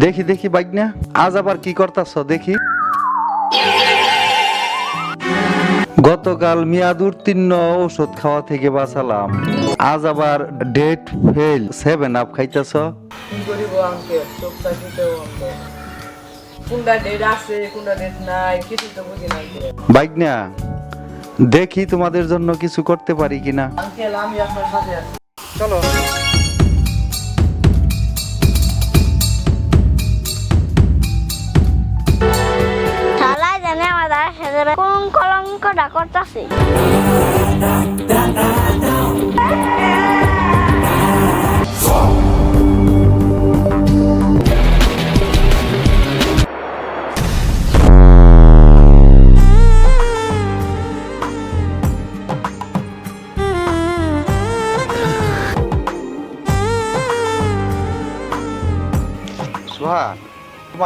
দেখি দেখি বাইক আজ আবার কি করতাছ? দেখি। গতকাল মেয়াদ উত্তীর্ণ ওষুধ খাওয়া থেকে বাঁচালাম। আজ আবার ডেট ফেল। সেভেন আপ খাইতেছ? কি করিব আঙ্কেল চোখ থাকিতেও কোনটা ডেট আছে কোনটা ডেট নাই কিছু তো বুঝি না বাইক না দেখি তোমাদের জন্য কিছু করতে পারি কিনা। আঙ্কেল আমি আপনার সাথে আছি। চলো। কোন কলঙ্কটা করতেছে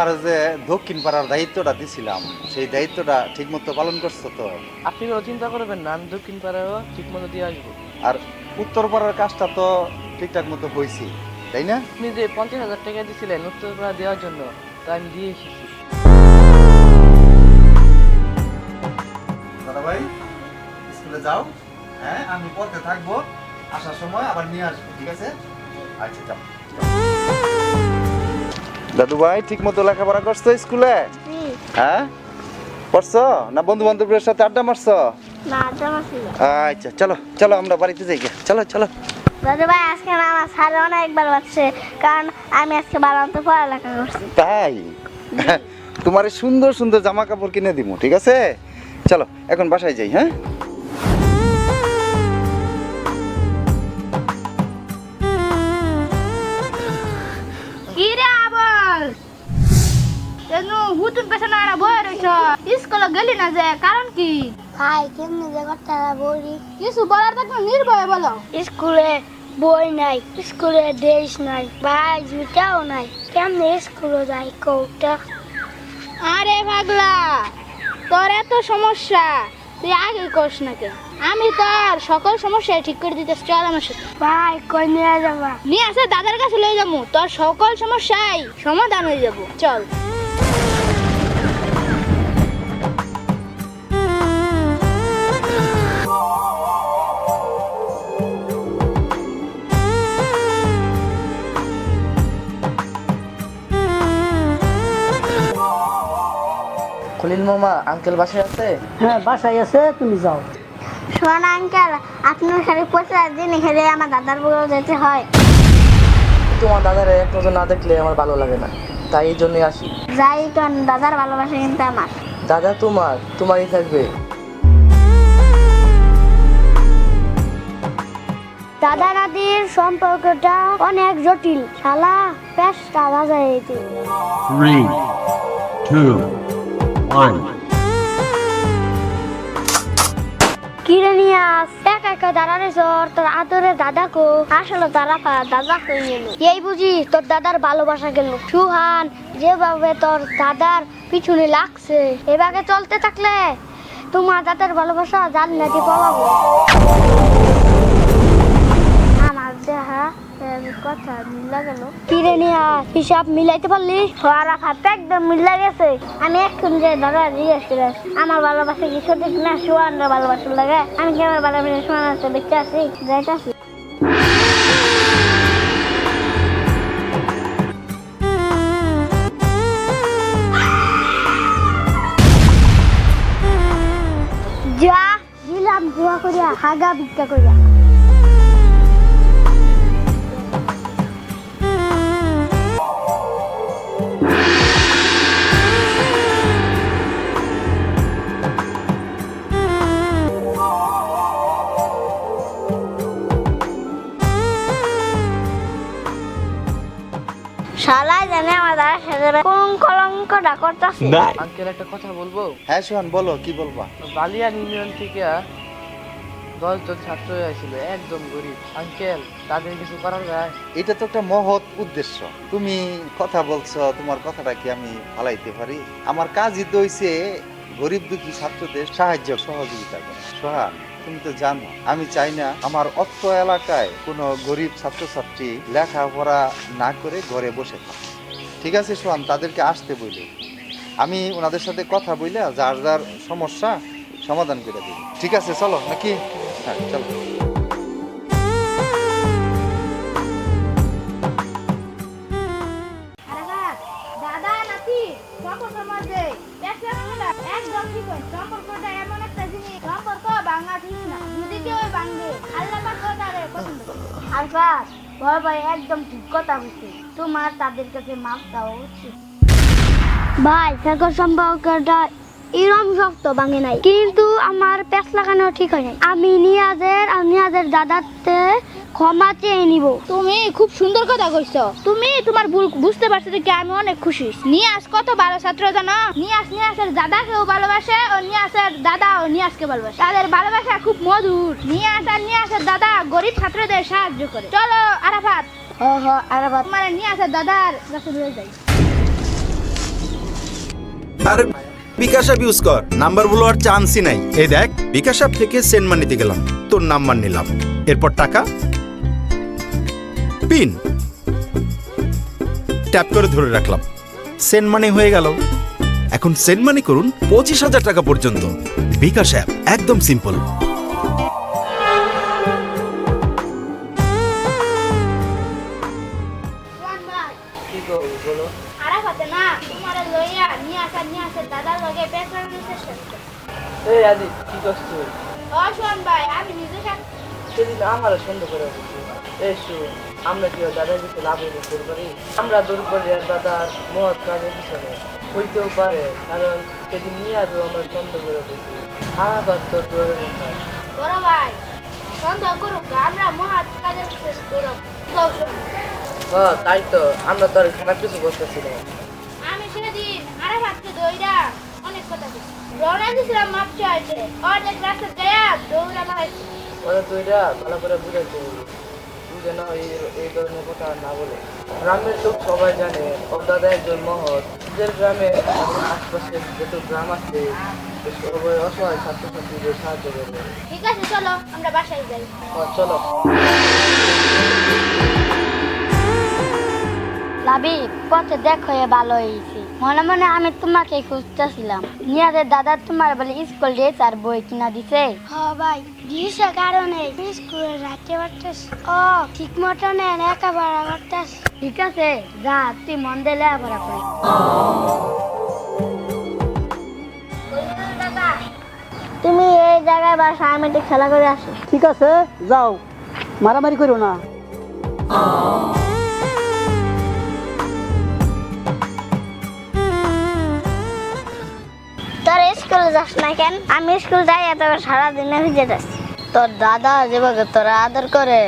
তোমার যে দক্ষিণ পাড়ার দায়িত্বটা দিছিলাম সেই দায়িত্বটা ঠিকমতো পালন করছ তো? আপনি কোনো চিন্তা করবেন না আমি দক্ষিণ পাড়াও ঠিক মতো দিয়ে আসব। আর উত্তর পাড়ার কাজটা তো ঠিকঠাক মতো হয়েছি তাই না? আপনি যে পঞ্চাশ হাজার টাকা দিয়েছিলেন উত্তর পাড়া দেওয়ার জন্য তা আমি দিয়ে এসেছি। দাদা ভাই স্কুলে যাও। হ্যাঁ আমি পথে থাকব আসার সময় আবার নিয়ে আসব ঠিক আছে? আচ্ছা যাও। দাদু ভাই ঠিক মতো লেখাপড়া করছ স্কুলে? হ্যাঁ? পড়ছো? না বন্ধু বান্ধবের সাথে আড্ডা মারছো? আচ্ছা চলো চলো আমরা বাড়িতে যাই। চলো চলো। দাদু ভাই আজকে আমার স্যার অনেকবার বাচ্চে কারণ আমি আজকে বারান্ত পড়ালেখা করছি। তাই? তোমার সুন্দর সুন্দর জামা কাপড় কিনে দিব ঠিক আছে? চলো এখন বাসায় যাই হ্যাঁ? তেনু হুতুন পেছনে আনা বয়ে রইছ। স্কুলে গেলি না যে কারণ কি? ভাই কেমনে যে কথাটা বলি কিছু বলার থাকলে নির্ভয়ে বলো। স্কুলে বই নাই স্কুলে ড্রেস নাই ভাই জুতাও নাই। কেমনে স্কুলে যাই কৌটা? আরে পাগলা তোর এত সমস্যা তুই আগে কোস না কেন? আমি তোর সকল সমস্যা ঠিক করে দিতে চল আমার সাথে। ভাই কই নিয়ে যাবা? নিয়ে আসে দাদার কাছে লয়ে যাব তোর সকল সমস্যাই সমাধান হয়ে যাব চল। মামা আঙ্কেল বাসায় আছে? হ্যাঁ বাসায় আছে তুমি যাও। শোন আঙ্কেল আপনার খালি পয়সা দিন খেলে আমার দাদার বউ যেতে হয়। তোমার দাদারে এক নজর না দেখলে আমার ভালো লাগে না। তাই এই জন্যই আসি। যাই কারণ দাদার ভালোবাসা কিন্তু আমার। দাদা তোমার তোমারই থাকবে। দাদা দাদির সম্পর্কটা অনেক জটিল শালা বেশ দাদা যায় এতে Three, two, one. কিরে নিয়ে আস একা একা দাঁড়ারে সর তোর আদরে দাদা কো আসলে দাদা গেল? এই বুঝি তোর দাদার ভালোবাসা গেল। সুহান, যেভাবে তোর দাদার পিছনে লাগছে, এভাবে চলতে থাকলে তোমার দাদার ভালোবাসা জান্নাতি পালাবো আমার কথা মিলা গেল। কিরে নিয়ে হিসাব মিলাইতে পারলি? একদম মিলা গেছে। আমি এখন যে দাদা জিজ্ঞেস করে আমার ভালোবাসা কি সঠিক না? সোয়ানরা ভালোবাসা লাগে। আমি কি আমার ভালোবাসা সোয়ান আছে দেখতে আছি? যাইতাছি। যা দিলাম দোয়া করিয়া হাগা ভিক্ষা করিয়া। শালা জানে আমার দ্বারা কোন কলঙ্কটা করতেছে? আঙ্কেল একটা কথা বলব? হ্যাঁ সোহান বলো কি বলবা? বালিয়ান ইউনিয়ন থেকে দশজন ছাত্র আসছিল একদম গরিব। আঙ্কেল তাদের কিছু করার যায় এটা তো একটা মহৎ উদ্দেশ্য। তুমি কথা বলছো তোমার কথাটা কি আমি ফালাইতে পারি? আমার কাজই তো হইছে গরিব দুঃখী ছাত্রদের সাহায্য সহযোগিতা করা। সোহান তুমি তো জানো, আমি চাই না আমার অত্র এলাকায় কোনো গরিব ছাত্রছাত্রী লেখাপড়া না করে ঘরে বসে থাকে। ঠিক আছে, সোহান, তাদেরকে আসতে বলি আমি ওনাদের সাথে কথা বলে যার যার সমস্যা সমাধান করে দিই। ঠিক আছে, চলো, নাকি? হ্যাঁ চলো। একদম ঠিক কথা বলছে তোমার তাদের কাছে মাপ দেওয়া উচিত। ভাই সাগর সম্পর্কটা এরম শক্ত ভাঙে নাই। কিন্তু আমার পেছ লাগানো ঠিক হয় নাই। আমি নিয়াজের আর নিয়াজের দাদাতে ক্ষমা চেয়ে নিব। তুমি খুব সুন্দর কথা কইছো। তুমি তোমার ভুল বুঝতে পারছ দেখে আমি অনেক খুশি নিয়াজ কত ভালো ছাত্র জানো? নিয়ে আস নিয়াজ নিয়াজের দাদাকেও ভালোবাসে ও নিয়াজের দাদা ও নিয়াজকে ভালোবাসে। তাদের ভালোবাসা খুব মধুর। নিয়াজ আর নিয়াজের দাদা গরিব ছাত্রদের সাহায্য করে। চলো আরাফাত। ও হো আরাফাত মানে নিয়াজের দাদার কাছে নিয়ে যাই। আর বিকাশ অ্যাপ ইউজ কর। নাম্বার বলো আর চান্সই নাই। এই দেখ বিকাশ অ্যাপ থেকে সেন্ড মানিতে গেলাম। তোর নাম্বার নিলাম। এরপর টাকা পিন। ট্যাপ করে ধরে রাখলাম। সেন্ড মানি হয়ে গেল। এখন সেন্ড মানি করুন পঁচিশ হাজার টাকা পর্যন্ত। বিকাশ অ্যাপ একদম সিম্পল। আমি নিজে আমার সুন্দর করে এই শুন। আমরা কি ওর দাদার কিছু লাভ করি। আমরা দূর করি আর দাদার মহৎ কাজের পিছনে। হইতেও পারে কারণ সেদিন নিয়ে আসব আমরা সুন্দর করে তোর দূরে বড় ভাই সন্দেহ করুক আমরা মহাত কাজের করব হ্যাঁ তাই তো আমরা তো আর খারাপ কিছু করতেছি না। আমি সেদিন আরাফাতকে দইরা অনেক কথা রওনা দিয়েছিলাম মাপ চাইছে অর্ধেক রাস্তা যায় দৌড়া মারাইছে ওরা এটা ভালো করে বুঝাইতে যেন এই এই ধরনের কথা না বলে। গ্রামের লোক সবাই জানে ও দাদা একজন মহৎ। নিজের গ্রামে আশপাশের আশপাশে যত গ্রাম আছে সবাই অসহায় ছাত্রছাত্রীদের সাহায্য করবে। ঠিক আছে চলো আমরা বাসায় যাই। হ্যাঁ, চলো। লাবি পথে দেখ হয়ে ভালো হয়েছে। মনে মনে আমি তোমাকে খুঁজতেছিলাম। নিয়াদের দাদা তোমার বলে স্কুল ড্রেস আর বই কিনা দিছে। হ ভাই দিছে কারণে। স্কুলে রাখতে পারতেছ ও ঠিক মতন লেখাপড়া করতেছ ঠিক আছে যা তুই মন দিয়ে লেখাপড়া করি। তুমি এই জায়গায় বাসা আমি একটু খেলা করে আসি। ঠিক আছে যাও। মারামারি করো না। যাস না কেন? আমি স্কুল যাই এত সারাদিনে ভিজে যাচ্ছি তোর দাদা যেভাবে তোরা আদর করে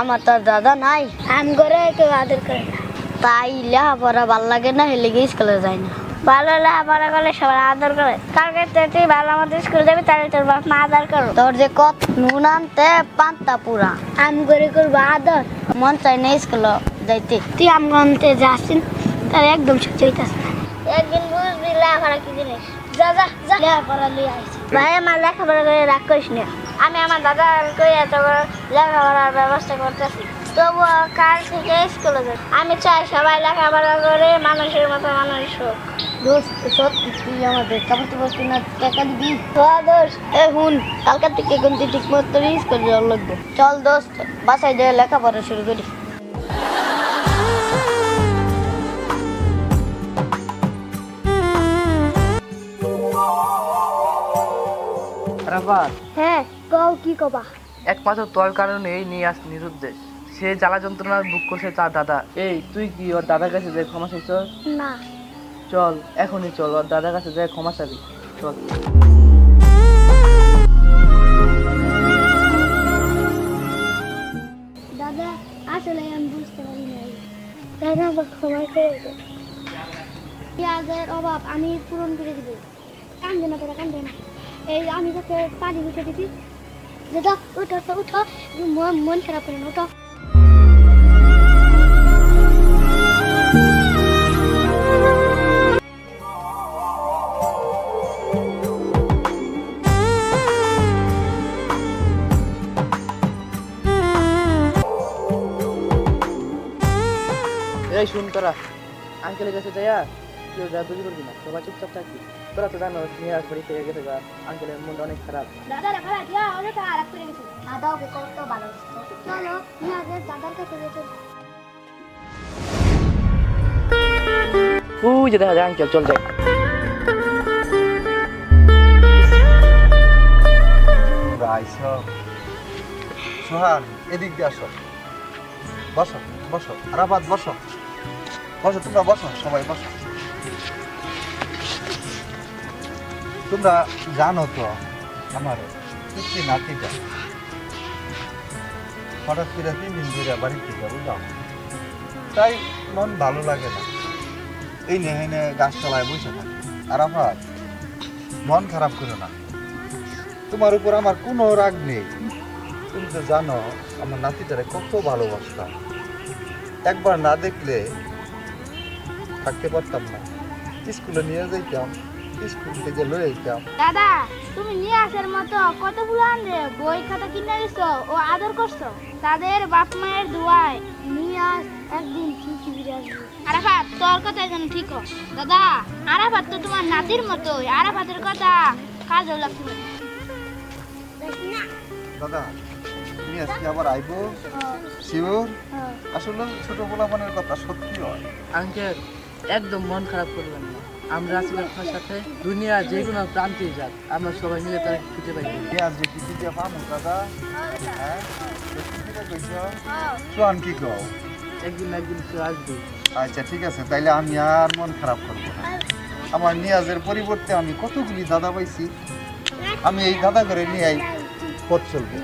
আমার তোর দাদা নাই। আমি করে কেউ আদর করে না। তাই লেখাপড়া ভালো লাগে না হেলে গিয়ে স্কুলে যাই না। ভালো লেখাপড়া করলে সবাই আদর করে। কালকে তো তুই ভালো মতো স্কুল যাবি তাহলে তোর বাপ মা আদর করো তোর যে কত নুন আনতে পান্তা পুরা। আমি করে করব আদর। মন চাই না স্কুল যাইতে। তুই আম আনতে যাচ্ছিস তার একদম সহ্য হইতাছে না। একদিন বুঝবি লেখাপড়া কি জিনিস। যা যা যা। লেখাপড়া লিয়ে আইছি। ভাই আমার লেখাপড়া করে রাগ করিস না। আমি আমার দাদা কই এত বড় লেখাপড়ার ব্যবস্থা করতেছি। তবুও কাল থেকে স্কুলে যাই। আমি চাই সবাই লেখাপড়া করে মানুষের মতো মানুষ হোক। দোস্ত সত্যি তুই আমাদের। কাপড় টাপড় কিনা টাকা দিবি? দোস্ত। এ হুন কালকা থেকে কিন্তু ঠিক মতো স্কুলে যাওয়ার লাগবে। চল দোস্ত বাসায় যেয়ে লেখাপড়া শুরু করি। রাফাত হ্যাঁ কও কি কবা? একমাত্র তোর কারণে এই নিয়ে আস নিরুদ্দেশ। সে জ্বালা যন্ত্রণা বুক করছে তার দাদা। এই তুই কি ওর দাদার কাছে যে ক্ষমা চাইছ না। চল এখনই চল ওর দাদার কাছে যে ক্ষমা চাবি। চল। দাদা আসলে আমি বুঝতে পারি নাই। দাদা আমার ক্ষমা করে দে। পেঁয়াজের অভাব আমি পূরণ করে দিব। কান্দে না তোরা কান্দে না। এই আমি তোকে পানি উঠে দিবি দাদা উঠো উঠো উঠো মন মন খারাপ করে না উঠো এই শুন তোরা আঙ্কেলের কাছে যাইয়া কেউ যা বুঝি করবি না। সবাই চুপচাপ থাকবি। তোরা তো জানো নিরাজ বাড়ি থেকে গেছে গা। আঙ্কেলের মনটা অনেক খারাপ। দাদারা খারাপ দিয়া অনেক খারাপ করে গেছে। দাদাও কত ভালো চলো নিয়ে দাদার কাছে যেতে ওই যে দেখা যায় আঙ্কেল চল যাই। সোহান এদিক দিয়ে আসো। বসো বসো। আরাফাত বসো। বসো তোমরা বসো সবাই বসো। তোমরা জানো তো আমার পিতৃ নাতিটা। হঠাৎ করে তিন দিন ধরে বাড়ি থেকে যাও। তাই মন ভালো লাগে না। এই নেহেনে গাছতলায় বসে থাকে। আরাফাত মন খারাপ করো না। তোমার উপর আমার কোনো রাগ নেই। তুমি তো জানো, আমার নাতিটারে কত ভালোবাসতাম। একবার না দেখলে থাকতে পারতাম না। স্কুলে নিয়ে যাইতাম স্কুল থেকে লয়ে যেতাম দাদা তুমি নিয়ে আসার মতো কতগুলো আনলে? বই খাতা কিনে দিছো ও আদর করছ? তাদের বাপ মায়ের দোয়ায় নিয়ে আস একদিন ঠিকই ফিরে আসবে। আরাফাত তোর কথা যেন ঠিক। দাদা আরাফাত তো তোমার নাতির মতোই। আরাফাতের কথা কাজও লাগবে দাদা তুমি আজকে আবার আইবো? শিওর? আসলে ছোট পোলাপানের কথা সত্যি হয়। আঙ্কেল একদম মন খারাপ করবেন না। আমরা আছি আপনার সাথে। দুনিয়া যে কোনো প্রান্তে যাক। আমরা সবাই মিলে তারা খুঁজে পাই। আজ যে কিছু দিয়ে পাবো দাদা? হ্যাঁ? সোহান কি কও? একদিন একদিন আসবে। আচ্ছা ঠিক আছে। তাইলে আমি আর মন খারাপ করব না। আমার নিয়াজের পরিবর্তে আমি কতগুলি দাদা পাইছি। আমি এই দাদা করে নিয়ে পথ চলবো।